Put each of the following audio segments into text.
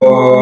Oh.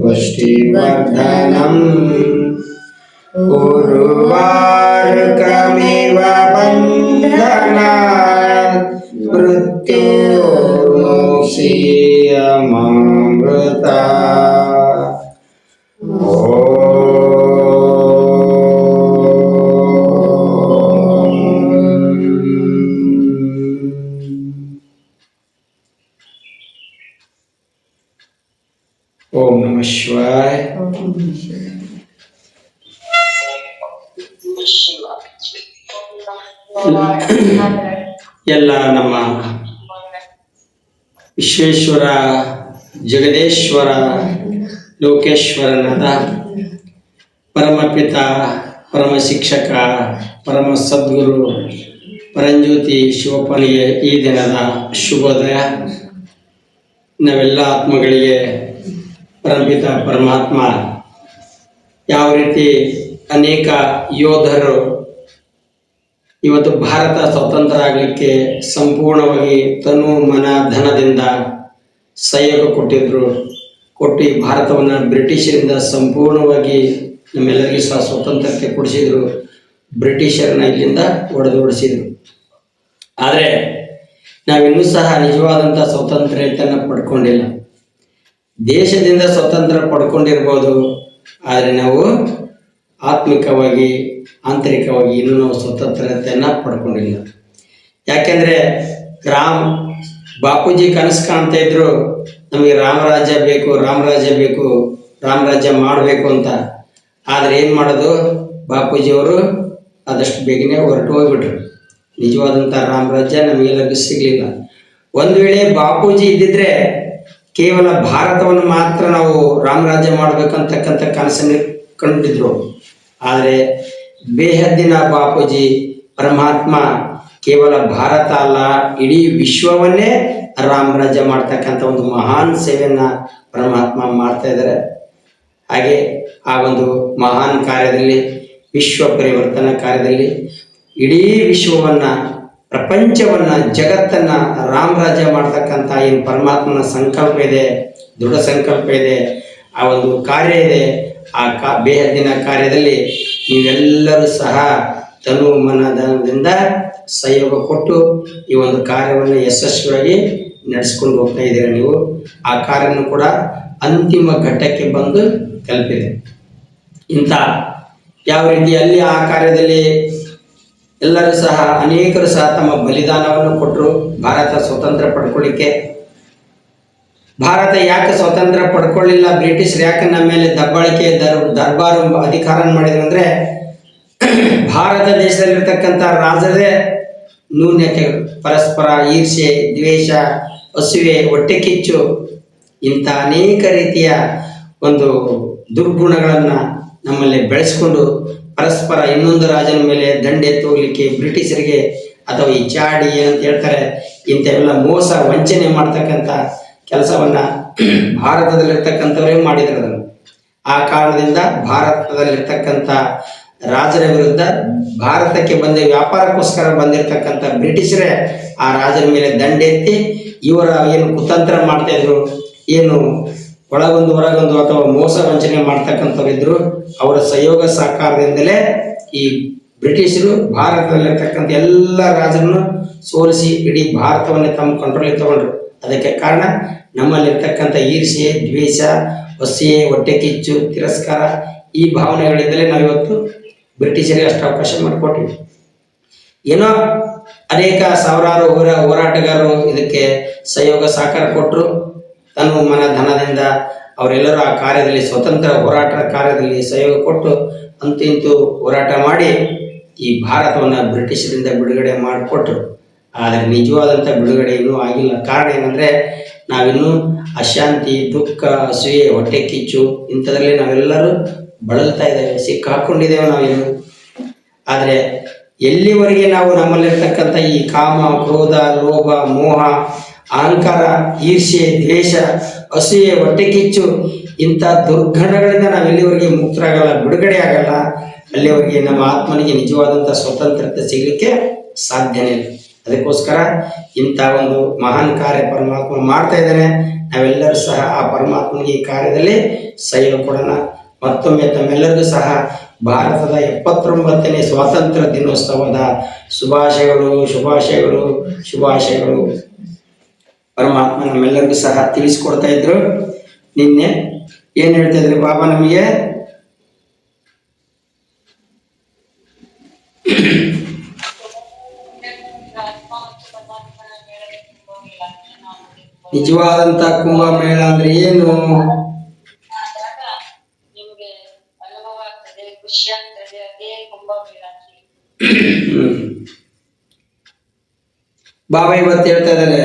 पुष्टिवर्धनम्। उर्वार्कमिव बन्धना मृत्योर्मोषी ವಿಶ್ವೇಶ್ವರ, ಜಗದೇಶ್ವರ ಲೋಕೇಶ್ವರನಾದ ಪರಮಪಿತ ಪರಮ ಶಿಕ್ಷಕ ಪರಮ ಸದ್ಗುರು ಪರಂಜ್ಯೋತಿ ಶಿವಪ್ಪನಿಗೆ ಈ ದಿನದ ಶುಭೋದಯ. ನಾವೆಲ್ಲ ಆತ್ಮಗಳಿಗೆ ಪರಮಪಿತ ಪರಮಾತ್ಮ. ಯಾವ ರೀತಿ ಅನೇಕ ಯೋಧರು ಇವತ್ತು ಭಾರತ ಸ್ವತಂತ್ರ ಆಗಲಿಕ್ಕೆ ಸಂಪೂರ್ಣವಾಗಿ ತನು ಮನ ಧನದಿಂದ ಸಹಯೋಗ ಕೊಟ್ಟಿದ್ರು. ಕೊಟ್ಟು ಭಾರತವನ್ನ ಬ್ರಿಟಿಷರಿಂದ ಸಂಪೂರ್ಣವಾಗಿ ನಮ್ಮೆಲ್ಲರಿಗೂ ಸಹ ಸ್ವತಂತ್ರಕ್ಕೆ ಕೊಡಿಸಿದ್ರು. ಬ್ರಿಟಿಷರನ್ನ ಇಲ್ಲಿಂದ ಒಡೆದೋಡಿಸಿದ್ರು ಆದರೆ ನಾವಿನ್ನೂ ಸಹ ನಿಜವಾದಂಥ ಸ್ವಾತಂತ್ರ್ಯತೆಯನ್ನು ಪಡ್ಕೊಂಡಿಲ್ಲ. ದೇಶದಿಂದ ಸ್ವತಂತ್ರ ಪಡ್ಕೊಂಡಿರ್ಬೋದು, ಆದರೆ ನಾವು ಆತ್ಮಿಕವಾಗಿ, ಆಂತರಿಕವಾಗಿ ಇನ್ನೂ ನಾವು ಸ್ವತಂತ್ರತೆಯನ್ನು ಪಡ್ಕೊಂಡಿಲ್ಲ. ಯಾಕೆಂದರೆ ರಾಮ್, ಬಾಪೂಜಿ ಕನಸು ಕಾಣ್ತಾ ಇದ್ರು, ನಮಗೆ ರಾಮರಾಜ್ಯ ಬೇಕು ರಾಮರಾಜ್ಯ ಬೇಕು ರಾಮರಾಜ್ಯ ಮಾಡಬೇಕು ಅಂತ. ಆದರೆ ಏನು ಮಾಡೋದು? ಬಾಪೂಜಿಯವರು ಆದಷ್ಟು ಬೇಗನೆ ಹೊರಟು ಹೋಗ್ಬಿಟ್ರು. ನಿಜವಾದಂಥ ರಾಮರಾಜ್ಯ ನಮಗೆಲ್ಲರಿಗೂ ಸಿಗಲಿಲ್ಲ. ಒಂದು ವೇಳೆ ಬಾಪೂಜಿ ಇದ್ದಿದ್ರೆ ಕೇವಲ ಭಾರತವನ್ನು ಮಾತ್ರ ನಾವು ರಾಮರಾಜ್ಯ ಮಾಡಬೇಕಂತಕ್ಕಂಥ ಕನಸನ್ನು ಕಂಡಿದ್ರು ಆದರೆ ಬೇಹದ್ದಿನ ಬಾಪೂಜಿ ಪರಮಾತ್ಮ ಕೇವಲ ಭಾರತ ಅಲ್ಲ, ಇಡೀ ವಿಶ್ವವನ್ನೇ ರಾಮರಾಜ್ಯ ಮಾಡ್ತಕ್ಕಂಥ ಒಂದು ಮಹಾನ್ ಸೇವೆಯನ್ನ ಪರಮಾತ್ಮ ಮಾಡ್ತಾ ಇದ್ದಾರೆ. ಹಾಗೆ ಆ ಒಂದು ಮಹಾನ್ ಕಾರ್ಯದಲ್ಲಿ, ವಿಶ್ವ ಪರಿವರ್ತನಾ ಕಾರ್ಯದಲ್ಲಿ, ಇಡೀ ವಿಶ್ವವನ್ನ, ಪ್ರಪಂಚವನ್ನ, ಜಗತ್ತನ್ನ ರಾಮರಾಜ್ಯ ಮಾಡ್ತಕ್ಕಂಥ ಏನು ಪರಮಾತ್ಮನ ಸಂಕಲ್ಪ ಇದೆ, ದೃಢ ಸಂಕಲ್ಪ ಇದೆ, ಆ ಒಂದು ಕಾರ್ಯ ಇದೆ ಆ ಕಾ, ಬೇಹದ್ದಿನ ಕಾರ್ಯದಲ್ಲಿ ನೀವೆಲ್ಲರೂ ಸಹ ತನು ಮನದಿಂದ ಸಹಯೋಗ ಕೊಟ್ಟು ಈ ಒಂದು ಕಾರ್ಯವನ್ನು ಯಶಸ್ವಿಯಾಗಿ ನಡೆಸ್ಕೊಂಡು ಹೋಗ್ತಾ ಇದ್ದೀರಾ ನೀವು. ಆ ಕಾರ್ಯವನ್ನು ಕೂಡ ಅಂತಿಮ ಘಟ್ಟಕ್ಕೆ ಬಂದು ತಲುಪಿದೆ ಇಂಥ ಯಾವ ರೀತಿ ಅಲ್ಲಿ ಆ ಕಾರ್ಯದಲ್ಲಿ ಎಲ್ಲರೂ ಸಹ ಅನೇಕರು ಸಹ ತಮ್ಮ ಬಲಿದಾನವನ್ನು ಕೊಟ್ಟರು. ಭಾರತ ಸ್ವತಂತ್ರ ಪಡ್ಕೊಳ್ಳಿಕ್ಕೆ ಭಾರತ ಯಾಕೆ ಸ್ವಾತಂತ್ರ್ಯ ಪಡ್ಕೊಳ್ಳಿಲ್ಲ? ಬ್ರಿಟಿಷರು ಯಾಕೆ ನಮ್ಮ ಮೇಲೆ ದಬ್ಬಾಳಿಕೆ ದರ್, ದರ್ಬಾರು ಅಧಿಕಾರ ಮಾಡಿದ್ರು ಅಂದ್ರೆ ಭಾರತ ದೇಶದಲ್ಲಿರ್ತಕ್ಕಂಥ ರಾಜರೇ ನ್ಯೂನ್ಯತೆಗಳು ಪರಸ್ಪರ ಈರ್ಷೆ ದ್ವೇಷ ಹಸುವೆ ಹೊಟ್ಟೆ ಕಿಚ್ಚು ಇಂಥ ಅನೇಕ ರೀತಿಯ ಒಂದು ದುರ್ಗುಣಗಳನ್ನು ನಮ್ಮಲ್ಲಿ ಬೆಳೆಸ್ಕೊಂಡು ಪರಸ್ಪರ ಇನ್ನೊಂದು ರಾಜನ ಮೇಲೆ ದಂಡೆ ತೋಗ್ಲಿಕ್ಕೆ ಬ್ರಿಟಿಷರಿಗೆ ಅಥವಾ ಈ ಚಾಡಿ ಏನಂತ ಹೇಳ್ತಾರೆ, ಇಂಥವೆಲ್ಲ ಮೋಸ ವಂಚನೆ ಮಾಡ್ತಕ್ಕಂಥ ಕೆಲಸವನ್ನ ಭಾರತದಲ್ಲಿರ್ತಕ್ಕಂಥವರೇ ಮಾಡಿದ್ರು ಅದನ್ನು. ಆ ಕಾರಣದಿಂದ ಭಾರತದಲ್ಲಿರ್ತಕ್ಕಂಥ ರಾಜರ ವಿರುದ್ಧ ಭಾರತಕ್ಕೆ ಬಂದ ವ್ಯಾಪಾರಕ್ಕೋಸ್ಕರ ಬಂದಿರತಕ್ಕಂಥ ಬ್ರಿಟಿಷರೇ ಆ ರಾಜರ ಮೇಲೆ ದಂಡೆತ್ತಿ ಇವರ ಏನು ಕುತಂತ್ರ ಮಾಡ್ತಾ ಇದ್ರು, ಏನು ಒಳಗೊಂದು ಹೊರಗೊಂದು ಅಥವಾ ಮೋಸ ವಂಚನೆ ಮಾಡ್ತಕ್ಕಂಥವ್ರು ಇದ್ರು, ಅವರ ಸಹಯೋಗ ಸಹಕಾರದಿಂದಲೇ ಈ ಬ್ರಿಟಿಷರು ಭಾರತದಲ್ಲಿರ್ತಕ್ಕಂಥ ಎಲ್ಲ ರಾಜರನ್ನು ಸೋಲಿಸಿ ಇಡೀ ಭಾರತವನ್ನೇ ತಮ್ಮ ಕಂಟ್ರೋಲಿಗೆ ತಗೊಂಡ್ರು. ಅದಕ್ಕೆ ಕಾರಣ ನಮ್ಮಲ್ಲಿರ್ತಕ್ಕಂಥ ಈರ್ಷೆ ದ್ವೇಷ ಹೊಸೆಯೇ ಹೊಟ್ಟೆ ಕಿಚ್ಚು, ತಿರಸ್ಕಾರ ಈ ಭಾವನೆಗಳಿಂದಲೇ ನಾವಿವತ್ತು ಬ್ರಿಟಿಷರಿಗೆ ಅಷ್ಟು ಅವಕಾಶ ಮಾಡಿಕೊಟ್ಟಿವಿ. ಏನೋ ಅನೇಕ ಸಾವಿರಾರು ಹೋರ ಹೋರಾಟಗಾರರು ಇದಕ್ಕೆ ಸಹಯೋಗ ಸಹಕಾರ ಕೊಟ್ಟರು ತನ್ನ ಮನ ಧನದಿಂದ ಅವರೆಲ್ಲರೂ ಆ ಕಾರ್ಯದಲ್ಲಿ ಸ್ವತಂತ್ರ ಹೋರಾಟ ಕಾರ್ಯದಲ್ಲಿ ಸಹಯೋಗ ಕೊಟ್ಟು ಅಂತಿಂತು ಹೋರಾಟ ಮಾಡಿ ಈ ಭಾರತವನ್ನು ಬ್ರಿಟಿಷರಿಂದ ಬಿಡುಗಡೆ ಮಾಡಿಕೊಟ್ರು. ಆದರೆ ನಿಜವಾದಂಥ ಬಿಡುಗಡೆ ಇನ್ನೂ ಆಗಿಲ್ಲ. ಕಾರಣ ಏನಂದರೆ ನಾವಿನ್ನೂ ಅಶಾಂತಿ, ದುಃಖ, ಅಸೂಯೆ, ಹೊಟ್ಟೆ ಕಿಚ್ಚು ಇಂಥದ್ರಲ್ಲಿ ನಾವೆಲ್ಲರೂ ಬಳಲ್ತಾ ಇದ್ದೇವೆ, ಸಿಕ್ಕಾಕೊಂಡಿದ್ದೇವೆ ನಾವೇನು ಆದರೆ ಎಲ್ಲಿವರೆಗೆ ನಾವು ನಮ್ಮಲ್ಲಿರ್ತಕ್ಕಂಥ ಈ ಕಾಮ, ಕ್ರೋಧ, ಲೋಭ, ಮೋಹ, ಅಹಂಕಾರ ಈರ್ಷೆ ದ್ವೇಷ, ಅಸೂಯೆ, ಹೊಟ್ಟೆ ಕಿಚ್ಚು ಇಂಥ ದುರ್ಘಟನೆಗಳಿಂದ ನಾವು ಎಲ್ಲಿವರೆಗೆ ಮುಕ್ತರಾಗಲ್ಲ, ಬಿಡುಗಡೆ ಆಗಲ್ಲ, ಅಲ್ಲಿವರೆಗೆ ನಮ್ಮ ಆತ್ಮನಿಗೆ ನಿಜವಾದಂಥ ಸ್ವತಂತ್ರತೆ ಸಿಗಲಿಕ್ಕೆ ಸಾಧ್ಯನೇ ಇಲ್ಲ. ಅದಕ್ಕೋಸ್ಕರ ಇಂಥ ಒಂದು ಮಹಾನ್ ಕಾರ್ಯ ಪರಮಾತ್ಮ ಮಾಡ್ತಾ ಇದ್ದಾನೆ. ನಾವೆಲ್ಲರೂ ಸಹ ಆ ಪರಮಾತ್ಮನಿಗೆ ಈ ಕಾರ್ಯದಲ್ಲಿ ಸಹಯೋಗ ಕೊಡೋಣ. ಮತ್ತೊಮ್ಮೆ ತಮ್ಮೆಲ್ಲರಿಗೂ ಸಹ ಭಾರತದ ಎಪ್ಪತ್ತೊಂಬತ್ತನೇ ಸ್ವಾತಂತ್ರ್ಯ ದಿನೋತ್ಸವದ ಶುಭಾಶಯಗಳು ಶುಭಾಶಯಗಳು ಶುಭಾಶಯಗಳು. ಪರಮಾತ್ಮ ನಮ್ಮೆಲ್ಲರಿಗೂ ಸಹ ತಿಳಿಸ್ಕೊಡ್ತಾ ಇದ್ರು. ನಿನ್ನೆ ಏನ್ ಹೇಳ್ತಾ ಇದ್ರು ಬಾಬಾ ನಮಗೆ? ನಿಜವಾದಂತ ಕುಂಭಮೇಳ ಅಂದ್ರೆ ಏನು? ಬಾಬಾ ಇವತ್ತು ಹೇಳ್ತಾ ಇದ್ದಾರೆ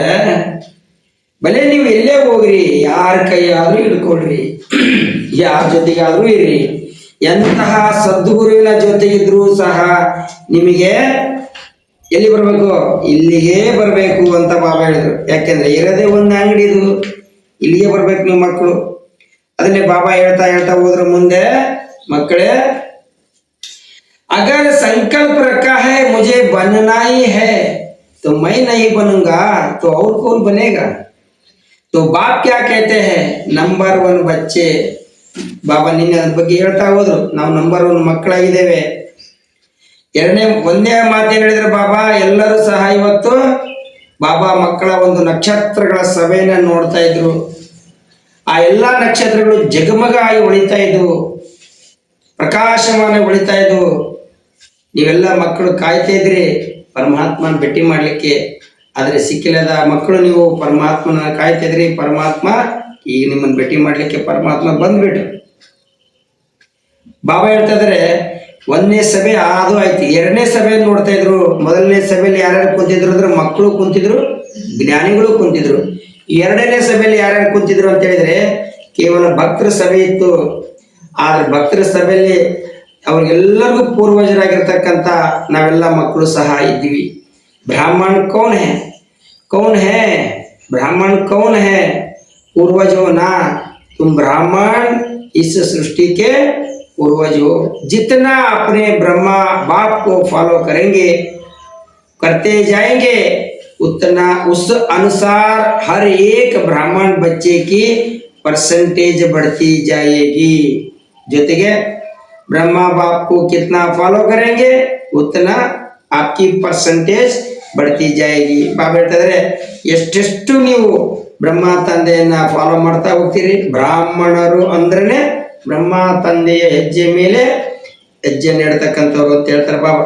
ಬಲೇ ನೀವು ಎಲ್ಲೇ ಹೋಗ್ರಿ ಯಾರ ಕೈಯಾದ್ರೂ ಹಿಡ್ಕೊಳ್ರಿ ಯಾರ ಜೊತೆಗಾದ್ರೂ ಇರ್ರಿ. ಎಂತಹ ಸದ್ಗುರುವಿನ ಜೊತೆಗಿದ್ರೂ ಸಹ ನಿಮಗೆ ಎಲ್ಲಿ ಬರಬೇಕು ಇಲ್ಲಿಗೆ ಬರಬೇಕು ಅಂತ ಬಾಬಾ ಹೇಳಿದ್ರು ಯಾಕೆಂದ್ರೆ ಇರದೇ ಒಂದು ಅಂಗಡಿ ಇದು ಇಲ್ಲಿಗೆ ಬರ್ಬೇಕು ನೀವು ಮಕ್ಕಳು ಅದನ್ನೇ ಬಾಬಾ ಹೇಳ್ತಾ ಹೇಳ್ತಾ ಹೋದ್ರ ಮುಂದೆ ಮಕ್ಕಳೇ अगर संकल्प रखा है मुझे बनना ही है तो मैं नहीं बनूंगा तो और कौन बनेगा तो बाप क्या कहते हैं ನಂಬರ್ ಒನ್ ಬಚ್ಚೆ ಬಾಬಾ ನಿನ್ನೆ ಅದ್ರ ಬಗ್ಗೆ ಹೇಳ್ತಾ ಹೋದ್ರು ನಾವು ನಂಬರ್ ಒನ್ ಮಕ್ಕಳಾಗಿದ್ದೇವೆ ಎರಡನೇ, ಒಂದೇ ಮಾತು ಹೇಳಿದ್ರೆ ಬಾಬಾ? ಎಲ್ಲರೂ ಸಹ ಇವತ್ತು ಬಾಬಾ ಮಕ್ಕಳ ಒಂದು ನಕ್ಷತ್ರಗಳ ಸಭೆಯನ್ನ ನೋಡ್ತಾ ಇದ್ರು. ಆ ಎಲ್ಲಾ ನಕ್ಷತ್ರಗಳು ಜಗಮಗ ಆಗಿ ಉಳಿತಾ ಇದ್ವು. ಪ್ರಕಾಶಮಾನ ಹೊಳಿತಾ ಇದ್ವು. ನೀವೆಲ್ಲ ಮಕ್ಕಳು ಕಾಯ್ತಾ ಇದ್ರಿ. ಪರಮಾತ್ಮನ ಭೇಟಿ ಮಾಡ್ಲಿಕ್ಕೆ. ಆದ್ರೆ ಸಿಕ್ಕಿಲ್ಲದ ಮಕ್ಕಳು ನೀವು ಪರಮಾತ್ಮನ ಕಾಯ್ತಾ ಇದ್ರಿ. ಪರಮಾತ್ಮ ಈಗ ನಿಮ್ಮನ್ನ ಭೇಟಿ ಮಾಡ್ಲಿಕ್ಕೆ ಪರಮಾತ್ಮ ಬಂದ್ಬಿಟ್ಟು ಬಾಬಾ ಹೇಳ್ತಾ ಇದಾರೆ ಒಂದನೇ ಸಭೆ ಅದು ಆಯ್ತು. ಎರಡನೇ ಸಭೆ ನೋಡ್ತಾ ಇದ್ರು. ಮೊದಲನೇ ಸಭೆಯಲ್ಲಿ ಯಾರ್ಯಾರು ಕುಂತಿದ್ರು ಅಂದ್ರೆ ಮಕ್ಕಳು ಕುಂತಿದ್ರು, ಜ್ಞಾನಿಗಳು ಕುಂತಿದ್ರು. ಎರಡನೇ ಸಭೆಯಲ್ಲಿ ಯಾರ್ಯಾರು ಕುಂತಿದ್ರು ಅಂತ ಹೇಳಿದ್ರೆ, ಕೇವಲ ಭಕ್ತರ ಸಭೆ ಇತ್ತು. ಆದ್ರೆ ಭಕ್ತರ ಸಭೆಯಲ್ಲಿ ಅವ್ರಿಗೆಲ್ಲರಿಗೂ ಪೂರ್ವಜರಾಗಿರ್ತಕ್ಕಂಥ ನಾವೆಲ್ಲ ಮಕ್ಕಳು ಸಹ ಇದ್ವಿ ಬ್ರಾಹ್ಮಣ ಕೌನ್ ಹೇ? ಕೌನ್ ಹೇ? ಬ್ರಾಹ್ಮಣ ಕೌನ್ ಹೇ? ಪೂರ್ವಜೋ ನಾ. ತುಮ್ ಬ್ರಾಹ್ಮಣ ಇಸ್ ಸೃಷ್ಟಿಕೆ पूर्वज हो जितना अपने ब्रह्मा बाप को फॉलो करेंगे करते जाएंगे उतना उस अनुसार हर एक ब्राह्मण बच्चे की परसेंटेज बढ़ती जाएगी ಜೊತೆಗೆ ಬ್ರಹ್ಮ ಬಾಪ್ को कितना फॉलो करेंगे उतना आपकी परसेंटेज बढ़ती जाएगी ಬಾಬಾ ಹೇಳ್ತಾ ಇದಾರೆ ಎಷ್ಟೆಷ್ಟು ನೀವು ಬ್ರಹ್ಮ ತಂದೆಯನ್ನ ಫಾಲೋ ಮಾಡ್ತಾ ಹೋಗ್ತೀರಿ ಬ್ರಾಹ್ಮಣರು ಅಂದ್ರೇನೆ ಬ್ರಹ್ಮ ತಂದೆಯ ಹೆಜ್ಜೆ ಮೇಲೆ ಹೆಜ್ಜೆ ನೆಡ್ತಕ್ಕಂಥವ್ರು ಅಂತ ಹೇಳ್ತಾರೆ ಬಾಬಾ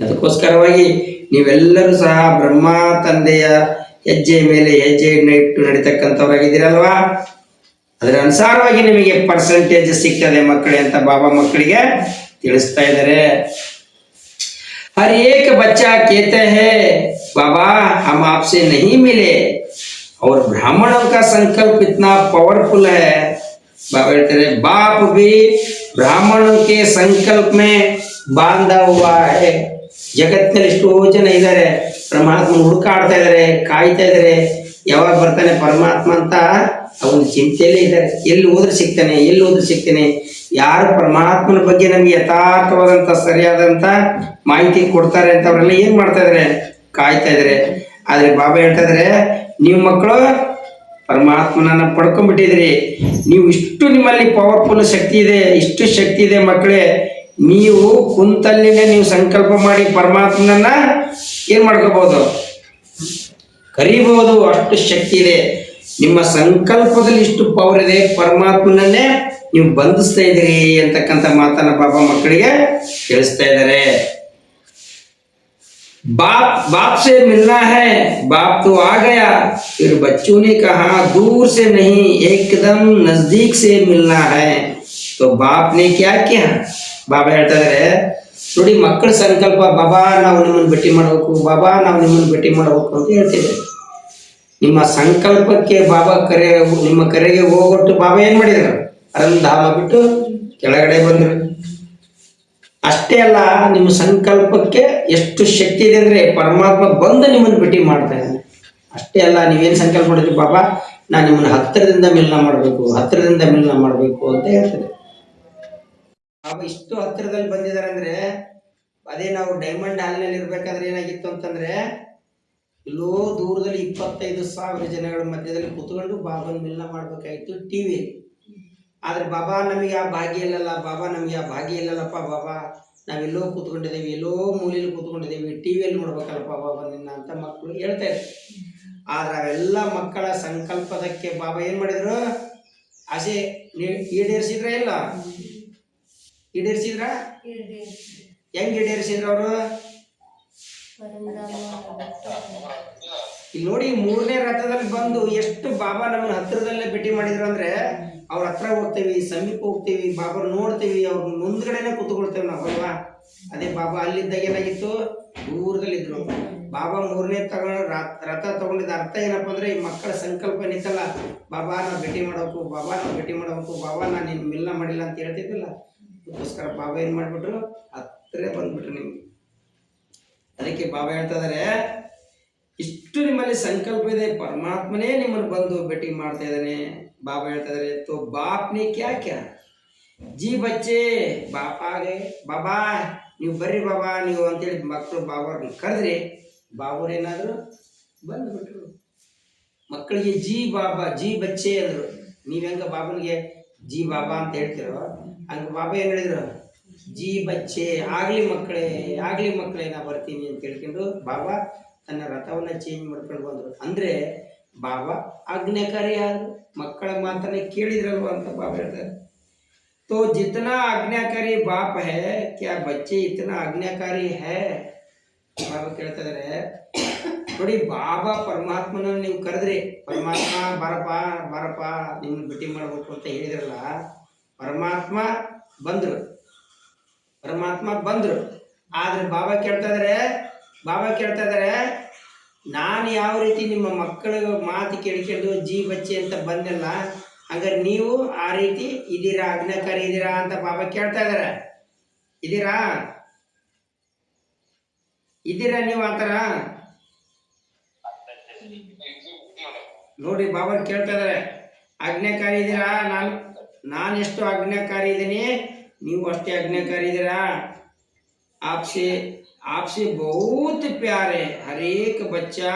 ಅದಕ್ಕೋಸ್ಕರವಾಗಿ ನೀವೆಲ್ಲರೂ ಸಹ ಬ್ರಹ್ಮ ತಂದೆಯ ಹೆಜ್ಜೆ ಮೇಲೆ ಹೆಜ್ಜೆಯನ್ನು ಇಟ್ಟು ನಡೀತಕ್ಕಂಥವ್ರಾಗಿದ್ದೀರಲ್ವಾ ಅದರ ಅನುಸಾರವಾಗಿ ನಿಮಗೆ ಪರ್ಸೆಂಟೇಜ್ ಸಿಗ್ತದೆ ಮಕ್ಕಳೇ ಅಂತ ಬಾಬಾ ಮಕ್ಕಳಿಗೆ ತಿಳಿಸ್ತಾ ಇದ್ದಾರೆ हर एक बच्चा कहते हैं बाबा हम आपसे नहीं मिले और ब्राह्मणों का संकल्प इतना पावरफुल है ಬಾಬಾ ಹೇಳ್ತಾರೆ, ಬಾಪ್ ಬಿ ಬ್ರಾಹ್ಮಣಕ್ಕೆ ಸಂಕಲ್ಪ ಮೇ ಬಾಂಧ ಜಗತ್ತಿನಲ್ಲಿ ಎಷ್ಟೋ ಜನ ಇದ್ದಾರೆ ಪರಮಾತ್ಮ ಹುಡುಕಾಡ್ತಾ ಇದ್ದಾರೆ, ಕಾಯ್ತಾ ಇದ್ದಾರೆ. ಯಾವಾಗ ಬರ್ತಾನೆ ಪರಮಾತ್ಮ ಅಂತ ಅವನ ಒಂದು ಚಿಂತೆಯಲ್ಲೇ ಇದ್ದಾರೆ. ಎಲ್ಲಿ ಹೋದ್ರೆ ಸಿಗ್ತಾನೆ, ಎಲ್ಲಿ ಹೋದ್ರೆ ಸಿಗ್ತಾನೆ. ಯಾರು ಪರಮಾತ್ಮನ ಬಗ್ಗೆ ನಮಗೆ ಯಥಾರ್ಥವಾದಂಥ, ಸರಿಯಾದಂಥ ಮಾಹಿತಿ ಕೊಡ್ತಾರೆ ಅಂತ ಅವರೆಲ್ಲ ಏನು ಮಾಡ್ತಾ ಇದ್ದಾರೆ, ಕಾಯ್ತಾ ಇದ್ದಾರೆ. ಆದರೆ ಬಾಬಾ ಹೇಳ್ತಾ ಇದ್ದಾರೆ, ನೀವು ಮಕ್ಕಳು ಪರಮಾತ್ಮನನ್ನ ಪಡ್ಕೊಂಡ್ಬಿಟ್ಟಿದ್ರಿ ನೀವು ಇಷ್ಟು ನಿಮ್ಮಲ್ಲಿ ಪವರ್ಫುಲ್ ಶಕ್ತಿ ಇದೆ, ಇಷ್ಟು ಶಕ್ತಿ ಇದೆ ಮಕ್ಕಳೇ, ನೀವು ಕುಂತಲ್ಲಿನೇ ನೀವು ಸಂಕಲ್ಪ ಮಾಡಿ ಪರಮಾತ್ಮನನ್ನ ಏನ್ ಮಾಡ್ಕೋಬಹುದು? ಕರಿಬಹುದು, ಅಷ್ಟು ಶಕ್ತಿ ಇದೆ. ನಿಮ್ಮ ಸಂಕಲ್ಪದಲ್ಲಿ ಇಷ್ಟು ಪವರ್ ಇದೆ, ಪರಮಾತ್ಮನನ್ನೇ ನೀವು ಬಂಧಿಸ್ತಾ ಇದ್ದೀರಿ ಅಂತಕ್ಕಂಥ ಮಾತನ್ನ ಪಾಪ ಮಕ್ಕಳಿಗೆ ತಿಳಿಸ್ತಾ ಇದ್ದಾರೆ. बाप बाप से मिलना है बाप तो आ गया फिर बच्चों ने कहा दूर से नहीं एकदम नजदीक से मिलना है तो बाप ने क्या किया ಬಾಬಾ ಹೇಳ್ತಾ ಇದಾರೆ ನೋಡಿ ಮಕ್ಕಳ ಸಂಕಲ್ಪ ಬಾಬಾ ನಾವು ನಿಮ್ಮನ್ನು ಭೇಟಿ ಮಾಡಬೇಕು ಬಾಬಾ ನಾವು ನಿಮ್ಮನ್ನು ಭೇಟಿ ಮಾಡಬೇಕು ಅಂತ ಹೇಳ್ತಿದ್ದಾರೆ ನಿಮ್ಮ ಸಂಕಲ್ಪಕ್ಕೆ ಬಾಬಾ ಕರೆ ನಿಮ್ಮ ಕರೆಗೆ ಹೋಗೊಟ್ಟು ಬಾಬಾ ಏನ್ ಮಾಡಿದ್ರು ಅರಂಧಾಮ ಬಿಟ್ಟು ಕೆಳಗಡೆ ಬಂದ್ರು ಅಷ್ಟೇ ಅಲ್ಲ, ನಿಮ್ಮ ಸಂಕಲ್ಪಕ್ಕೆ ಎಷ್ಟು ಶಕ್ತಿ ಇದೆ ಅಂದ್ರೆ ಪರಮಾತ್ಮ ಬಂದು ನಿಮ್ಮನ್ನು ಭೇಟಿ ಮಾಡ್ತಾ ಇದ್ದಾನೆ. ಅಷ್ಟೇ ಅಲ್ಲ, ನೀವೇನು ಸಂಕಲ್ಪ ಮಾಡಿದ್ರಿ, ಬಾಬಾ, ನಾನು ನಿಮ್ಮನ್ನು ಹತ್ತಿರದಿಂದ ಮಿಲನ ಮಾಡಬೇಕು, ಹತ್ತಿರದಿಂದ ಮಿಲನ ಮಾಡಬೇಕು ಅಂತ ಹೇಳ್ತಾರೆ ಬಾಬಾ, ಇಷ್ಟು ಹತ್ತಿರದಲ್ಲಿ ಬಂದಿದ್ದಾರೆ ಅಂದ್ರೆ, ಅದೇ ನಾವು ಡೈಮಂಡ್ ಹಾಲ್ನಲ್ಲಿ ಇರ್ಬೇಕಾದ್ರೆ ಏನಾಗಿತ್ತು ಅಂತಂದ್ರೆ, ಎಲ್ಲೋ ದೂರದಲ್ಲಿ ಇಪ್ಪತ್ತೈದು ಸಾವಿರ ಜನಗಳ ಮಧ್ಯದಲ್ಲಿ ಕೂತ್ಕೊಂಡು ಬಾಬನ್ ಮಿಲನ ಮಾಡ್ಬೇಕಾಗಿತ್ತು ಟಿವಿ ಆದ್ರೆ ಬಾಬಾ ನಮಗೆ ಆ ಭಾಗ್ಯ ಇಲ್ಲಲ್ಲ, ಬಾಬಾ ನಮಗೆ ಆ ಭಾಗ್ಯ ಇಲ್ಲಲ್ಲಪ್ಪ ಬಾಬಾ. ನಾವೆಲ್ಲೋ ಕೂತ್ಕೊಂಡಿದ್ದೀವಿ, ಎಲ್ಲೋ ಮೂಲೆಯಲ್ಲಿ ಕೂತ್ಕೊಂಡಿದ್ದೀವಿ, ಟಿವಿಯಲ್ಲಿ ನೋಡ್ಬೇಕಲ್ಲಪ್ಪ ಬಾಬಾ ನಿನ್ನ ಅಂತ ಮಕ್ಕಳು ಹೇಳ್ತಾ ಇದ್ರು. ಆದ್ರೆ ಅವೆಲ್ಲ ಮಕ್ಕಳ ಸಂಕಲ್ಪದಕ್ಕೆ ಬಾಬಾ ಏನ್ ಮಾಡಿದ್ರು? ಆಸೆ ಈಡೇರಿಸಿದ್ರ ಇಲ್ಲ? ಈಡೇರಿಸಿದ್ರ? ಹೆಂಗ್ ಈಡೇರಿಸಿದ್ರ ಅವರು? ಇಲ್ಲಿ ನೋಡಿ ಮೂರನೇ ರಥದಲ್ಲಿ ಬಂದು ಎಷ್ಟು ಬಾಬಾ ನಮ್ಮನ್ನ ಹತ್ತಿರದಲ್ಲೇ ಭೇಟಿ ಮಾಡಿದ್ರು ಅಂದ್ರೆ ಅವ್ರ ಹತ್ರ ಹೋಗ್ತೇವಿ, ಸಮೀಪ ಹೋಗ್ತೇವಿ ಬಾಬಾ ನೋಡ್ತೇವಿ, ಅವ್ರ ಮುಂದ್ಗಡೆನೆ ಕೂತ್ಕೊಳ್ತೇವೆ ನಾವು, ಅಲ್ವಾ? ಅದೇ ಬಾಬಾ ಅಲ್ಲಿದ್ದಾಗ ಏನಾಗಿತ್ತು? ದೂರದಲ್ಲಿದ್ರು. ಬಾಬಾ ಮೂರನೇ ತಗೊಂಡ ರಥ ತಗೊಂಡಿದ್ದ ಅರ್ಥ ಏನಪ್ಪ ಅಂದ್ರೆ, ಈ ಮಕ್ಕಳ ಸಂಕಲ್ಪ ಏನಿತ್ತಲ್ಲ, ಬಾಬಾ ನಾ ಭೇಟಿ ಮಾಡಬೇಕು ಬಾಬಾ ನಾ ಭೇಟಿ ಮಾಡಬೇಕು ಬಾಬಾ ನಾ ನಿನ್ ಮಿಲ್ನ ಮಾಡಿಲ್ಲ ಅಂತ ಹೇಳ್ತಿದ್ದಿಲ್ಲ ಅದಕ್ಕೋಸ್ಕರ ಬಾಬಾ ಏನ್ ಮಾಡ್ಬಿಟ್ರು? ಹತ್ತಿರ ಬಂದ್ಬಿಟ್ರು ನಿಮ್ಗೆ. ಅದಕ್ಕೆ ಬಾಬಾ ಹೇಳ್ತಾ ಇದಾರೆ, ಇಷ್ಟು ನಿಮ್ಮಲ್ಲಿ ಸಂಕಲ್ಪ ಇದೆ, ಪರಮಾತ್ಮನೇ ನಿಮ್ಮನ್ನು ಬಂದು ಭೇಟಿ ಮಾಡ್ತಾ ಇದ್ದಾನೆ. ಬಾಬಾ ಹೇಳ್ತಾ ಇದಾರೆ ತೋ ಬಾಪ್ ನೇ ಕ್ಯಾ ಕ್ಯಾ? ಜಿ ಬಚ್ಚೆ ಬಾಪಾಗೆ ಬಾಬಾ, ನೀವು ಬರ್ರಿ ಬಾಬಾ, ನೀವು ಅಂತೇಳಿ ಮಕ್ಕಳು ಬಾಬಾರ್ನ ಕರೆದ್ರಿ ಬಾಬರ್ ಏನಾದರೂ ಬಂದ್ಬಿಟ್ರು. ಮಕ್ಕಳಿಗೆ ಜಿ ಬಾಬಾ, ಜಿ ಬಚ್ಚೆ ಅಂದರು. ನೀವು ಹೆಂಗ ಬಾಬನಿಗೆ ಜಿ ಬಾಬಾ ಅಂತ ಹೇಳ್ತಿರೋ, ಹಂಗೆ ಬಾಬಾ ಏನು ಹೇಳಿದ್ರು? ಜಿ ಬಚ್ಚೆ, ಆಗಲಿ ಮಕ್ಕಳೇ ಆಗಲಿ ಮಕ್ಕಳೇ ನಾ ಬರ್ತೀನಿ ಅಂತ ಹೇಳ್ಕೊಂಡು ಬಾಬಾ ತನ್ನ ರಥವನ್ನು ಚೇಂಜ್ ಮಾಡ್ಕೊಂಡು ಬಂದರು. ಅಂದ್ರೆ ಬಾಬಾ ಆಜ್ಞಾಕಾರಿ ಯಾರು ಮಕ್ಕಳ ಮಾತನ್ನ ಕೇಳಿದ್ರಲ್ವ ಅಂತ ಬಾಬಾ ಹೇಳ್ತಾರೆ तो जितना आज्ञाकारी बाप है क्या बच्चे इतना आज्ञाकारी है ಬಾಬಾ ಕೇಳ್ತಾ ಇದಾರೆ ನೋಡಿ ಬಾಬಾ ಪರಮಾತ್ಮನ ನೀವು ಕರೆದ್ರಿ ಪರಮಾತ್ಮ ಬಾರಪ್ಪ ಬಾರಪ್ಪ ನಿಮ್ನ ಭೇಟಿ ಮಾಡ್ಬೇಕು ಅಂತ ಹೇಳಿದ್ರಲ್ಲ ಪರಮಾತ್ಮ ಬಂದ್ರು ಪರಮಾತ್ಮ ಬಂದ್ರು ಆದ್ರೆ ಬಾಬಾ ಕೇಳ್ತಾ ಇದಾರೆ ಬಾಬಾ ಕೇಳ್ತಾ ಇದಾರೆ ನಾನು ಯಾವ ರೀತಿ ನಿಮ್ಮ ಮಕ್ಕಳ ಮಾತು ಕೇಳ್ಕೊಂಡು ಜೀ ಬಚ್ಚಿ ಅಂತ ಬಂದಲ್ಲ ಹಾಗಾದ್ರೆ ನೀವು ಆ ರೀತಿ ಇದ್ದೀರಾ, ಅಗ್ನಕಾರಿ ಇದ್ದೀರಾ ಅಂತ ಬಾಬಾ ಕೇಳ್ತಾ ಇದಾರೆ ಇದ್ದೀರಾ? ಇದ್ದೀರಾ ನೀವು ಆ ಥರ? ನೋಡಿ ಬಾಬಾ ಕೇಳ್ತಾ ಇದಾರೆ ಅಗ್ನಕಾರಿ ಇದ್ದೀರಾ? ನಾನು ನಾನು ಎಷ್ಟು ಅಗ್ನಕಾರಿ ಇದ್ದೀನಿ? ನೀವು ಅಷ್ಟೇ ಅಗ್ನಕಾರಿ ಇದ್ದೀರಾ? ಆಪ್ಸಿ. आपसे बहुत प्यार है। हर एक बच्चा,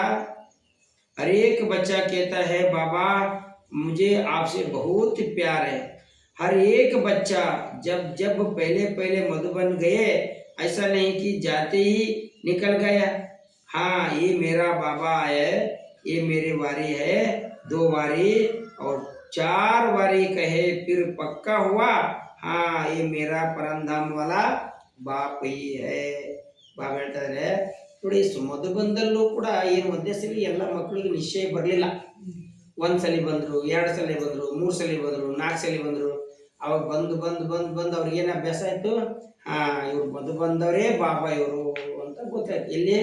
हर एक बच्चा कहता है, बाबा, मुझे आपसे बहुत प्यार है। हर एक बच्चा जब जब पहले पहले मधुबन गए, ऐसा नहीं कि जाते ही निकल गया। हाँ ये मेरा बाबा है, ये मेरे वारी है, दो वारी और चार वारी कहे, फिर पक्का हुआ। हाँ ये मेरा परमधाम वाला बाप ही है। ಬಾಬಾ ಹೇಳ್ತಾ ನೋಡಿ ಸು- ಮಧುಬಂಧಲ್ಲೂ ಕೂಡ ಏನು ಒಂದೇ ಸಲ ಎಲ್ಲ ಮಕ್ಕಳಿಗೆ ನಿಶ್ಚಯ ಬರಲಿಲ್ಲ. ಒಂದ್ ಸಲ ಬಂದ್ರು, ಎರಡು ಸಲ ಬಂದ್ರು, ಮೂರು ಸಲ ಬಂದ್ರು, ನಾಲ್ಕು ಸಲ ಬಂದ್ರು. ಅವಾಗ ಬಂದು ಬಂದು ಬಂದು ಬಂದು ಅವ್ರಿಗೆ ಏನು ಅಭ್ಯಾಸ ಆಯ್ತು? ಹಾಂ ಇವ್ರು ಮಧು ಬಂದವರೇ, ಬಾಬಾ ಇವರು ಅಂತ ಗೊತ್ತಾಯ್ತು. ಇಲ್ಲಿ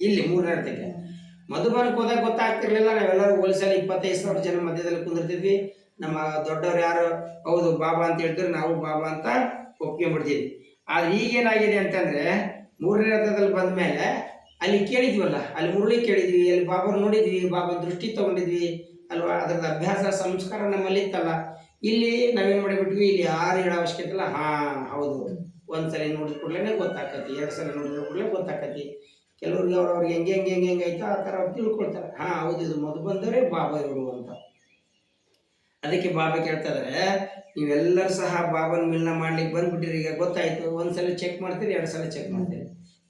ಇಲ್ಲಿ, ಮೂರನೇ ಅರ್ಥಕ್ಕೆ ಮಧುಬನಕ್ಕೆ ಹೋದಾಗ ಗೊತ್ತಾಗ್ತಿರ್ಲಿಲ್ಲ. ನಾವೆಲ್ಲರೂ ಹೋಲಿಸಲು ಇಪ್ಪತ್ತೈದು ಸಾವಿರ ಜನ ಮಧ್ಯದಲ್ಲಿ ಕುಂದಿರ್ತಿದ್ವಿ. ನಮ್ಮ ದೊಡ್ಡವ್ರು ಯಾರು? ಹೌದು, ಬಾಬಾ ಅಂತ ಹೇಳ್ತಾರೆ ನಾವು ಬಾಬಾ ಅಂತ ಒಪ್ಕೊಂಬಿಡ್ತೀವಿ ಆದ್ರೆ ಈಗೇನಾಗಿದೆ ಅಂತಂದ್ರೆ ಮೂರನೇ ರಥದಲ್ಲಿ ಬಂದ ಮೇಲೆ ಅಲ್ಲಿ ಕೇಳಿದ್ವಲ್ಲ, ಅಲ್ಲಿ ಮುರುಳಿ ಕೇಳಿದ್ವಿ, ಅಲ್ಲಿ ಬಾಬಾ ನೋಡಿದ್ವಿ, ಬಾಬಾ ದೃಷ್ಟಿ ತಗೊಂಡಿದ್ವಿ, ಅಲ್ವಾ? ಅದ್ರದ್ದು ಅಭ್ಯಾಸ, ಸಂಸ್ಕಾರ ನಮ್ಮಲ್ಲಿ ಇತ್ತಲ್ಲ. ಇಲ್ಲಿ ನಾವೇನ್ ಮಾಡಿಬಿಟ್ವಿ? ಇಲ್ಲಿ ಯಾರು ಹೇಳೋ ಅವಶ್ಯಕತೆ ಇಲ್ಲ ಹಾ, ಹೌದು. ಒಂದ್ಸಲ ನೋಡಿದ ಕೂಡಲೇ ಗೊತ್ತಾಕತಿ ಎರಡು ಸಲ ನೋಡಿದ ಕೂಡಲೇ ಗೊತ್ತಾಕತಿ ಕೆಲವ್ರಿಗೆ ಅವ್ರವ್ರಿಗೆ ಹೆಂಗೆ ಹೆಂಗೆ ಹೆಂಗೆ ಹೆಂಗೆ ಆಯ್ತಾ ಆ ಥರ ತಿಳ್ಕೊಳ್ತಾರೆ. ಹಾ, ಹೌದು, ಇದು ಮೊದಲು ಬಂದವರೇ ಬಾಬಾ ಇವರು ಅಂತ. ಅದಕ್ಕೆ ಬಾಬಾ ಕೇಳ್ತಾ ಇದಾರೆ, ನೀವೆಲ್ಲರೂ ಸಹ ಬಾಬನ ಮಿಲನ ಮಾಡ್ಲಿಕ್ಕೆ ಬಂದ್ಬಿಟ್ಟಿರಿ, ಈಗ ಗೊತ್ತಾಯ್ತು. ಒಂದ್ಸಲ ಚೆಕ್ ಮಾಡ್ತೀರಿ, ಎರಡು ಸಲ ಚೆಕ್ ಮಾಡ್ತೀರಿ.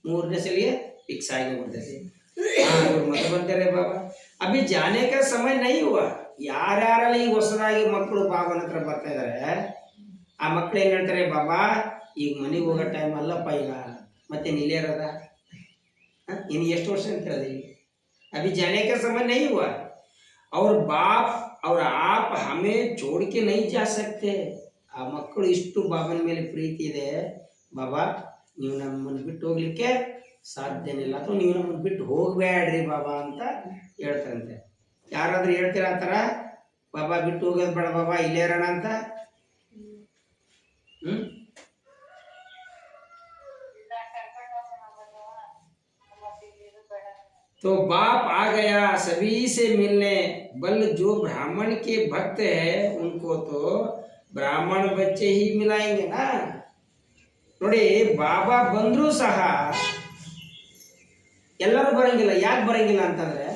ಮೂರನೇ ಸಲಿಗೆ ಫಿಕ್ಸ್ ಆಗಿ ಹೋಗ್ಬಿಡ್ತೈತಿ. ಬರ್ತಾರೆ ಬಾಬಾ ಅಭಿ ಜಾನೇಕ ಸಮಯ ನೈವ ಯಾರ್ಯಾರಲ್ಲಿ ಈಗ ಹೊಸದಾಗಿ ಮಕ್ಕಳು ಬಾಬನ ಹತ್ರ ಬರ್ತಾ ಇದಾರೆ, ಆ ಮಕ್ಳು ಏನ್ ಹೇಳ್ತಾರೆ, ಬಾಬಾ, ಈಗ ಮನೆಗೆ ಹೋಗೋ ಟೈಮ್ ಅಲ್ಲಪ್ಪ ಈಗ. ಮತ್ತೆ ನೀಲೇ ಇರೋದ? ಇನ್ನು ಎಷ್ಟು ವರ್ಷ ಅಂತ ಹೇಳಿದ್ವಿ ಅಭಿ ಜಾನೇಕ ಸಮಯ ನೈವ ಅವ್ರ ಬಾಪ್, ಅವ್ರ ಆಪ್ ಹಮೆ ಜೋಡಿಕೆ ನೈ ಜಾ ಆ ಮಕ್ಕಳು ಇಷ್ಟು ಬಾಬನ ಮೇಲೆ ಪ್ರೀತಿ ಇದೆ. ಬಾಬಾ ನೀವು ನಮ್ಮನ್ನು ಬಿಟ್ಟು ಹೋಗ್ಲಿಕ್ಕೆ ಸಾಧ್ಯನೇ ಇಲ್ಲ ಅಥವಾ ನೀವು ನಮ್ಮನ್ನು ಬಿಟ್ಟು ಹೋಗ್ಬೇಡ್ರಿ ಬಾಬಾ ಅಂತ ಹೇಳ್ತಾರಂತೆ ಯಾರಾದ್ರೂ ಹೇಳ್ತೀರಾ ಆ ಥರ ಬಾಬಾ ಬಿಟ್ಟು ಹೋಗೋದು ಬೇಡ ಬಾಬಾ ಇಲ್ಲೇ ಇರೋಣ ಅಂತ ಹ್ಮ್ ಇಲ್ಲ ಕರ್ಕೊಂಡು ಹೋಗೋಣ ಬನ್ನುವ. ಮತ್ತೆ ಇಲ್ಲಿ ಇರು ಬೇಡ तो बाप आ गया सभी से मिलने बल जो ब्राह्मण के भक्त है उनको तो ब्राह्मण बच्चे ही मिलाएंगे ना ನೋಡಿ, ಬಾಬಾ ಬಂದರೂ ಸಹ ಎಲ್ಲರೂ ಬರಂಗಿಲ್ಲ. ಯಾಕೆ ಬರಂಗಿಲ್ಲ ಅಂತಂದ್ರೆ,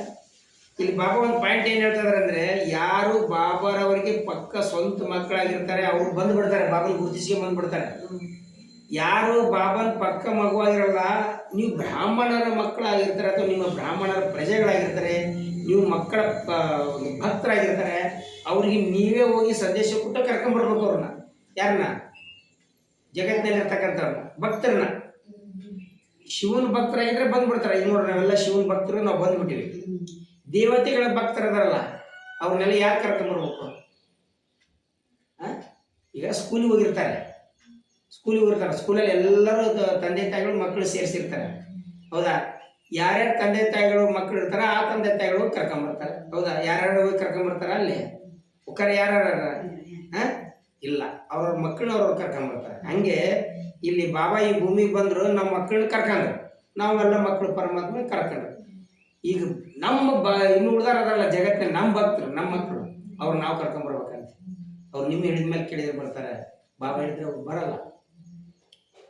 ಇಲ್ಲಿ ಬಾಬಾ ಒಂದು ಪಾಯಿಂಟ್ ಏನು ಹೇಳ್ತಾ ಅಂದ್ರೆ, ಯಾರು ಬಾಬಾರವರಿಗೆ ಪಕ್ಕ ಸ್ವಂತ ಮಕ್ಕಳಾಗಿರ್ತಾರೆ, ಅವ್ರು ಬಂದು ಬಿಡ್ತಾರೆ ಬಾಬನ್ ಗುರುತಿಸ್ಕೊಂಡು ಬಂದ್ಬಿಡ್ತಾರೆ. ಯಾರು ಬಾಬನ್ ಪಕ್ಕ ಮಗುವಾಗಿರಲ್ಲ ನೀವು ಬ್ರಾಹ್ಮಣರ ಮಕ್ಕಳಾಗಿರ್ತಾರೆ ಅಥವಾ ನಿಮ್ಮ ಬ್ರಾಹ್ಮಣರ ಪ್ರಜೆಗಳಾಗಿರ್ತಾರೆ, ನೀವು ಮಕ್ಕಳ ಭಕ್ತರಾಗಿರ್ತಾರೆ, ಅವ್ರಿಗೆ ನೀವೇ ಹೋಗಿ ಸಂದೇಶ ಕೊಟ್ಟು ಕರ್ಕೊಂಡ್ಬರ್ಬೇಕು ಅವ್ರನ್ನ. ಯಾರನ್ನ? ಜಗತ್ತಿನಲ್ಲಿರ್ತಕ್ಕಂಥವ್ರನ್ನ ಭಕ್ತರನ್ನ. ಶಿವನ ಭಕ್ತರಾಗಿದ್ರೆ ಬಂದ್ಬಿಡ್ತಾರೆ. ಈಗ ನೋಡ್ರಿ, ನಾವೆಲ್ಲ ಶಿವನ ಭಕ್ತರು, ನಾವು ಬಂದ್ಬಿಟ್ಟಿವಿ. ದೇವತೆಗಳ ಭಕ್ತರದಾರಲ್ಲ ಅವ್ರನ್ನೆಲ್ಲ ಯಾರು ಕರ್ಕೊಂಡ್ಬರ್ಬೇಕು? ಈಗ ಸ್ಕೂಲಿಗೆ ಹೋಗಿರ್ತಾರೆ. ಸ್ಕೂಲಿಗೆ ಹೋಗಿರ್ತಾರೆ. ಸ್ಕೂಲಲ್ಲಿ ಎಲ್ಲರೂ ತಂದೆ ತಾಯಿಗಳು ಮಕ್ಕಳು ಸೇರಿಸಿರ್ತಾರೆ. ಹೌದಾ? ಯಾರ್ಯಾರು ತಂದೆ ತಾಯಿಗಳು ಮಕ್ಕಳು ಇರ್ತಾರ ಆ ತಂದೆ ತಾಯಿಗಳು ಕರ್ಕೊಂಬರ್ತಾರೆ ಹೌದಾ? ಯಾರ್ಯಾರು ಹೋಗಿ ಕರ್ಕೊಂಬರ್ತಾರ ಅಲ್ಲಿ? ಒಕ್ಕರೆ ಯಾರ್ಯಾರ ಇಲ್ಲ. ಅವ್ರವ್ರ ಮಕ್ಕಳು ಅವ್ರವ್ರು ಕರ್ಕೊಂಡ್ಬರ್ತಾರೆ ಹಂಗೆ ಇಲ್ಲಿ ಬಾಬಾ ಈ ಭೂಮಿಗೆ ಬಂದರು ನಮ್ಮ ಮಕ್ಕಳನ್ನ ಕರ್ಕೊಂಡ್ರು. ನಾವೆಲ್ಲ ಮಕ್ಕಳು ಪರಮಾತ್ಮ ಕರ್ಕೊಂಡ್ರು. ಈಗ ನಮ್ಮ ಬ, ಇನ್ನು ಉಳ್ದಾರದಲ್ಲ ಜಗತ್ತಿನ ನಮ್ಮ ಭಕ್ತರು ನಮ್ಮ ಮಕ್ಕಳು ಅವ್ರು ನಾವು ಕರ್ಕೊಂಬರ್ಬೇಕಂತ ಅವ್ರು ನಿಮ್ಮ ಹಿಡಿದ ಮೇಲೆ ಕೇಳಿದ್ರೆ ಬರ್ತಾರೆ. ಬಾಬಾ ಹೇಳಿದ್ರೆ ಅವ್ರು ಬರಲ್ಲ.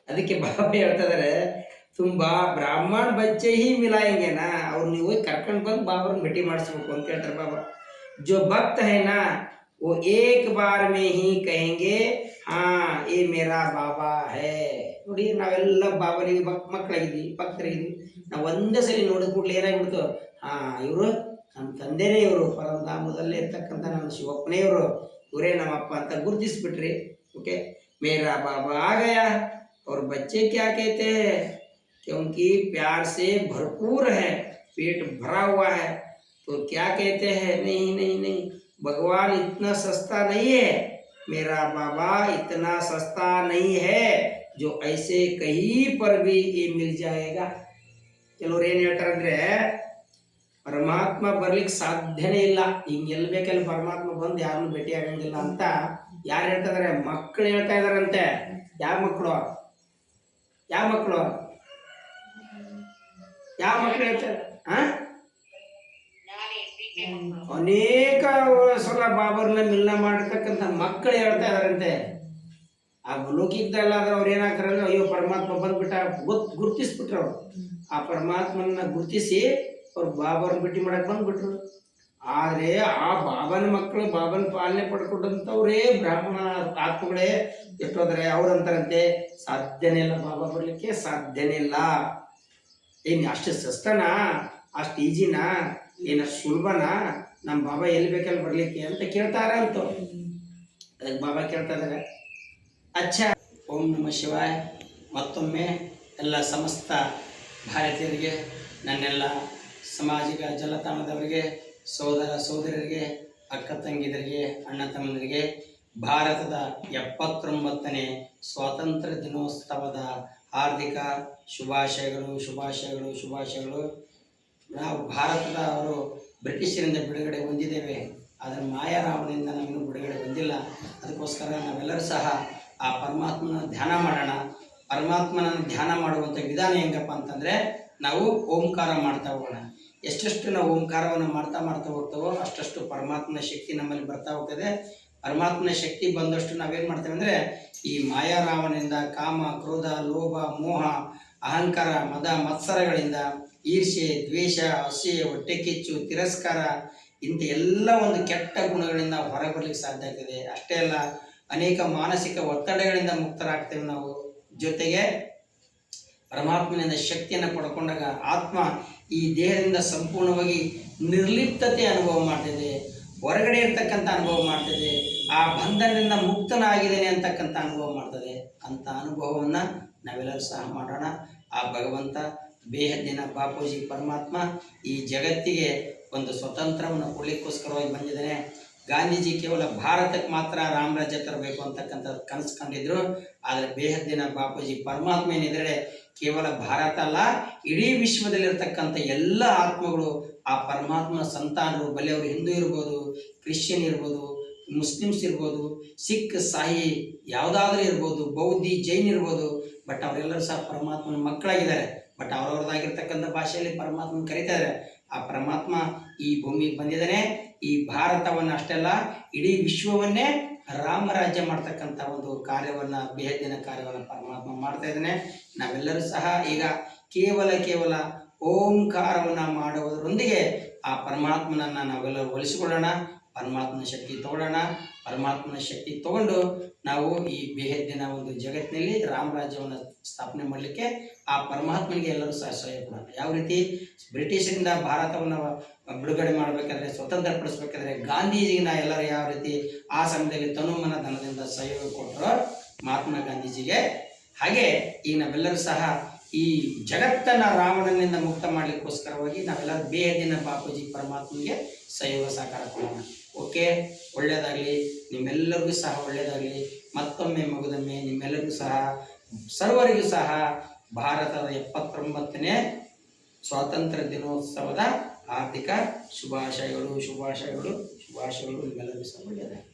ಅದಕ್ಕೆ ಬಾಬಾ ಹೇಳ್ತಿದ್ದಾರೆ ತುಂಬ ಬ್ರಾಹ್ಮಣ ಬಚ್ಚೆ ಹಿ ಮಿಲಾಯಂಗೇನ? ಅವ್ರು ನೀವು ಹೋಗಿ ಕರ್ಕೊಂಡು ಬಂದು ಬಾಬಾರನ್ನ ಭೇಟಿ ಮಾಡಿಸ್ಬೇಕು. ಅಂತ ಹೇಳ್ತಾರೆ ಬಾಬಾ. ಜೋ ಭಕ್ತ ಹೇನಾ? वो एक बार में ही कहेंगे हाँ ये मेरा बाबಾ है ನೋಡಿ ನಾವೆಲ್ಲ ಬಾಬನಿಗೆ ಭಕ್ ಮಕ್ಕಳಾಗಿದ್ವಿ ಭಕ್ತರಾಗಿದ್ವಿ ನಾವು ಒಂದೇ ಸಲ ನೋಡಿದ ಕೂಡಲೇ ಏನಾಗ್ಬಿಡ್ತು ಹಾ ಇವರು ನಮ್ಮ ತಂದೆನೇ ಇವರು ಪರಮಧಾಮದಲ್ಲೇ ಇರ್ತಕ್ಕಂಥ ನಮ್ಮ ಶಿವಪ್ಪನೇ ಇವರು ಇವರೇ ನಮ್ಮಪ್ಪ ಅಂತ ಗುರುತಿಸ್ಬಿಟ್ರಿ ಓಕೆ ಮೇರಾ ಬಾಬಾ ಆ गया और बच्चे क्या कहते हैं क्योंकि प्यार से भरपूर है पेट भरा हुआ है तो क्या कहते हैं नहीं नहीं नहीं भगवान इतना सस्ता नहीं है मेरा बाबा इतना सस्ता नहीं है जो ऐसे कहीं पर भी ये मिल जाएगा ಕೆಲವ್ರು ಏನು ಹೇಳ್ತಾರಂದ್ರೆ ಪರಮಾತ್ಮ ಬರ್ಲಿಕ್ಕೆ ಸಾಧ್ಯನೇ ಇಲ್ಲ ಹಿಂಗೆ ಎಲ್ಲಿ ಬೇಕಲ್ಲಿ ಪರಮಾತ್ಮ ಬಂದು ಯಾರನ್ನು ಭೇಟಿ ಆಗಂಗಿಲ್ಲ ಅಂತ ಯಾರು ಹೇಳ್ತಾ ಇದಾರೆ ಮಕ್ಕಳು ಹೇಳ್ತಾ ಇದಾರಂತೆ ಯಾವ ಮಕ್ಕಳು ಯಾವ ಮಕ್ಕಳು ಯಾವ ಮಕ್ಕಳು ಹೇಳ್ತಾರೆ ಹಾ ನಾನೇ ಶ್ರೀಕೆ ಮಕ್ಕಳು ಅನೇಕ ಸಲ ಬಾಬರ್ನ ಮಿಲ್ನ ಮಾಡಿರ್ತಕ್ಕಂಥ ಮಕ್ಕಳು ಹೇಳ್ತಾ ಇದಾರಂತೆ ಆ ಲೌಕಿಕದಲ್ಲಾದ್ರೆ ಅವ್ರು ಏನಾಗ್ತಾರಂದ್ರೆ ಅಯ್ಯೋ, ಪರಮಾತ್ಮ ಬಂದ್ಬಿಟ್ಟ ಗೊತ್, ಗುರುತಿಸ್ಬಿಟ್ರು ಅವ್ರು. ಆ ಪರಮಾತ್ಮನ ಗುರ್ತಿಸಿ ಅವ್ರು ಬಾಬರ್ನ ಭೇಟಿ ಮಾಡಕ್ ಬಂದ್ಬಿಟ್ರು. ಆದ್ರೆ ಆ ಬಾಬನ ಮಕ್ಕಳು ಬಾಬನ ಪಾಲನೆ ಪಡ್ಕೊಂಡಂಥವ್ರೇ ಬ್ರಾಹ್ಮಣ ಆತ್ಮಗಳೇ ಎಷ್ಟೋದ್ರೆ ಅವ್ರಂತಾರಂತೆ ಸಾಧ್ಯನೇ ಇಲ್ಲ ಬಾಬಾ ಬರ್ಲಿಕ್ಕೆ, ಸಾಧ್ಯನೇ ಇಲ್ಲ. ಏನ್ ಅಷ್ಟು ಸಸ್ತನಾ? ಅಷ್ಟು ಈಜಿನಾ? ಏನ ಸುಲಭನ ನಮ್ಮ ಬಾಬಾ ಎಲ್ಲಿ ಬೇಕಲ್ಲಿ ಬರ್ಲಿಕ್ಕೆ ಅಂತ ಕೇಳ್ತಾರ ಅಂತ ಅದಕ್ಕೆ ಬಾಬಾ ಕೇಳ್ತಾ ಇದಾರೆ ಅಚ್ಚ, ಓಂ ನಮ ಶಿವಾಯ. ಮತ್ತೊಮ್ಮೆ ಎಲ್ಲ ಸಮಸ್ತ ಭಾರತೀಯರಿಗೆ, ನನ್ನೆಲ್ಲ ಸಾಮಾಜಿಕ ಜಲತಾಣದವರಿಗೆ, ಸೋದರ ಸೋದರರಿಗೆ ಅಕ್ಕ ತಂಗಿದರಿಗೆ, ಅಣ್ಣ ತಮ್ಮಂದರಿಗೆ, ಭಾರತದ ಎಪ್ಪತ್ತೊಂಬತ್ತನೇ ಸ್ವಾತಂತ್ರ್ಯ ದಿನೋತ್ಸವದ ಹಾರ್ದಿಕ ಶುಭಾಶಯಗಳು ಶುಭಾಶಯಗಳು ಶುಭಾಶಯಗಳು. ನಾವು ಭಾರತದ ಅವರು ಬ್ರಿಟಿಷರಿಂದ ಬಿಡುಗಡೆ ಹೊಂದಿದ್ದೇವೆ. ಆದರೆ ಮಾಯಾರಾಮನಿಂದ ನಮಗಿನ್ನೂ ಬಿಡುಗಡೆ ಹೊಂದಿಲ್ಲ ಅದಕ್ಕೋಸ್ಕರ ನಾವೆಲ್ಲರೂ ಸಹ ಆ ಪರಮಾತ್ಮನ ಧ್ಯಾನ ಮಾಡೋಣ. ಪರಮಾತ್ಮನನ್ನು ಧ್ಯಾನ ಮಾಡುವಂಥ ವಿಧಾನ ಹೆಂಗಪ್ಪ ಅಂತಂದರೆ ನಾವು ಓಂಕಾರ ಮಾಡ್ತಾ ಹೋಗೋಣ. ಎಷ್ಟೆಷ್ಟು ನಾವು ಓಂಕಾರವನ್ನು ಮಾಡ್ತಾ ಮಾಡ್ತಾ ಹೋಗ್ತಾವೋ ಅಷ್ಟಷ್ಟು ಪರಮಾತ್ಮನ ಶಕ್ತಿ ನಮ್ಮಲ್ಲಿ ಬರ್ತಾ ಹೋಗ್ತದೆ. ಪರಮಾತ್ಮನ ಶಕ್ತಿ ಬಂದಷ್ಟು ನಾವೇನು ಮಾಡ್ತೇವೆ ಅಂದರೆ ಈ ಮಾಯಾರಾಮನಿಂದ ಕಾಮ, ಕ್ರೋಧ, ಲೋಭ, ಮೋಹ, ಅಹಂಕಾರ, ಮದ, ಮತ್ಸರಗಳಿಂದ ಈರ್ಷೆ ದ್ವೇಷ ಅಸೂಯೆ ಹೊಟ್ಟೆ ಕಿಚ್ಚು, ತಿರಸ್ಕಾರ ಇಂಥ ಎಲ್ಲ ಒಂದು ಕೆಟ್ಟ ಗುಣಗಳಿಂದ ಹೊರಬರ್ಲಿಕ್ಕೆ ಸಾಧ್ಯ ಆಗ್ತದೆ. ಅಷ್ಟೇ ಅಲ್ಲ, ಅನೇಕ ಮಾನಸಿಕ ಒತ್ತಡಗಳಿಂದ ಮುಕ್ತರಾಗ್ತೇವೆ ನಾವು. ಜೊತೆಗೆ ಪರಮಾತ್ಮನಿಂದ ಶಕ್ತಿಯನ್ನು ಪಡ್ಕೊಂಡಾಗ ಆತ್ಮ ಈ ದೇಹದಿಂದ ಸಂಪೂರ್ಣವಾಗಿ ನಿರ್ಲಿಪ್ತತೆ ಅನುಭವ ಮಾಡ್ತಿದೆ. ಹೊರಗಡೆ ಇರ್ತಕ್ಕಂಥ ಅನುಭವ ಮಾಡ್ತಿದೆ. ಆ ಬಂಧನದಿಂದ ಮುಕ್ತನಾಗಿದ್ದೇನೆ ಅಂತಕ್ಕಂಥ ಅನುಭವ ಮಾಡ್ತದೆ. ಅಂತ ಅನುಭವವನ್ನು ನಾವೆಲ್ಲರೂ ಸಹ ಮಾಡೋಣ. ಆ ಭಗವಂತ ಬೇಹದ್ದಿನ ಬಾಪೂಜಿ ಪರಮಾತ್ಮ ಈ ಜಗತ್ತಿಗೆ ಒಂದು ಸ್ವತಂತ್ರವನ್ನು ಕೊಡಲಿಕ್ಕೋಸ್ಕರವಾಗಿ ಬಂದಿದ್ದಾನೆ. ಗಾಂಧೀಜಿ ಕೇವಲ ಭಾರತಕ್ಕೆ ಮಾತ್ರ ರಾಮರಾಜ್ಯ ತರಬೇಕು ಅಂತಕ್ಕಂಥ ಕನಸು ಕಂಡಿದ್ರು. ಆದರೆ ಬೇಹದ್ದಿನ ಬಾಪೂಜಿ ಪರಮಾತ್ಮ ಏನಿದ್ರೆ ಕೇವಲ ಭಾರತ ಅಲ್ಲ, ಇಡೀ ವಿಶ್ವದಲ್ಲಿರ್ತಕ್ಕಂಥ ಎಲ್ಲ ಆತ್ಮಗಳು ಆ ಪರಮಾತ್ಮ ಸಂತಾನರು. ಬಲಿ ಅವರು ಹಿಂದೂ ಇರ್ಬೋದು, ಕ್ರಿಶ್ಚಿಯನ್ ಇರ್ಬೋದು, ಮುಸ್ಲಿಮ್ಸ್ ಇರ್ಬೋದು, ಸಿಖ್, ಸಾಹಿ ಯಾವುದಾದ್ರೂ ಇರ್ಬೋದು, ಬೌದ್ಧಿ, ಜೈನ್ ಇರ್ಬೋದು, ಬಟ್ ಅವರೆಲ್ಲರೂ ಸಹ ಪರಮಾತ್ಮನ ಮಕ್ಕಳಾಗಿದ್ದಾರೆ. ಬಟ್ ಅವ್ರವ್ರದ್ದಾಗಿರ್ತಕ್ಕಂಥ ಭಾಷೆಯಲ್ಲಿ ಪರಮಾತ್ಮ ಕರೀತಾರೆ. ಆ ಪರಮಾತ್ಮ ಈ ಭೂಮಿಗೆ ಬಂದಿದ್ದಾನೆ. ಈ ಭಾರತವನ್ನು ಅಷ್ಟೆಲ್ಲ, ಇಡೀ ವಿಶ್ವವನ್ನೇ ರಾಮರಾಜ್ಯ ಮಾಡ್ತಕ್ಕಂಥ ಒಂದು ಕಾರ್ಯವನ್ನ ಬೇಹದ್ದಿನ ಕಾರ್ಯವನ್ನು ಪರಮಾತ್ಮ ಮಾಡ್ತಾ ಇದ್ದಾನೆ. ನಾವೆಲ್ಲರೂ ಸಹ ಈಗ ಕೇವಲ ಕೇವಲ ಓಂಕಾರವನ್ನು ಮಾಡುವುದರೊಂದಿಗೆ ಆ ಪರಮಾತ್ಮನನ್ನ ನಾವೆಲ್ಲರೂ ಒಲಿಸಿಕೊಳ್ಳೋಣ. ಪರಮಾತ್ಮನ ಶಕ್ತಿ ತಗೊಳ್ಳೋಣ ಪರಮಾತ್ಮನ ಶಕ್ತಿ ತಗೊಂಡು ನಾವು ಈ ಬೇಹದ್ದಿನ ಒಂದು ಜಗತ್ತಿನಲ್ಲಿ ರಾಮರಾಜ್ಯವನ್ನು ಸ್ಥಾಪನೆ ಮಾಡಲಿಕ್ಕೆ ಆ ಪರಮಾತ್ಮನಿಗೆ ಎಲ್ಲರೂ ಸಹ ಸಹಾಯ ಕೊಡೋಣ. ಯಾವ ರೀತಿ ಬ್ರಿಟಿಷರಿಂದ ಭಾರತವನ್ನು ಬಿಡುಗಡೆ ಮಾಡಬೇಕಾದ್ರೆ, ಸ್ವತಂತ್ರ ಪಡಿಸ್ಬೇಕಾದ್ರೆ ಗಾಂಧೀಜಿನ ಎಲ್ಲರೂ ಯಾವ ರೀತಿ ಆ ಸಮಯದಲ್ಲಿ ತನುಮನ ಧನದಿಂದ ಸಹಯೋಗ ಕೊಟ್ಟರು ಮಹಾತ್ಮ ಗಾಂಧೀಜಿಗೆ, ಹಾಗೆ ಈಗ ನಾವೆಲ್ಲರೂ ಸಹ ಈ ಜಗತ್ತನ್ನ ರಾವಣನಿಂದ ಮುಕ್ತ ಮಾಡಲಿಕ್ಕೋಸ್ಕರವಾಗಿ ನಾವೆಲ್ಲರೂ ಬೇಹದಿನ ಬಾಪೂಜಿ ಪರಮಾತ್ಮನಿಗೆ ಸಹಯೋಗ ಸಹಕಾರ ಕೊಡೋಣ. ಓಕೆ? ಒಳ್ಳೆಯದಾಗಲಿ ನಿಮ್ಮೆಲ್ಲರಿಗೂ ಸಹ ಒಳ್ಳೆಯದಾಗಲಿ ಮತ್ತೊಮ್ಮೆ ಮಗದೊಮ್ಮೆ ನಿಮ್ಮೆಲ್ಲರಿಗೂ ಸಹ, ಸರ್ವರಿಗೂ ಸಹ ಭಾರತದ ಎಪ್ಪತ್ತೊಂಬತ್ತನೇ ಸ್ವಾತಂತ್ರ್ಯ ದಿನೋತ್ಸವದ ಹಾರ್ದಿಕ ಶುಭಾಶಯಗಳು ಶುಭಾಶಯಗಳು ಶುಭಾಶಯಗಳು. ನಿಮ್ಮೆಲ್ಲರಿಗೂ ಸಹ ಒಳ್ಳೆಯದಾಗಲಿ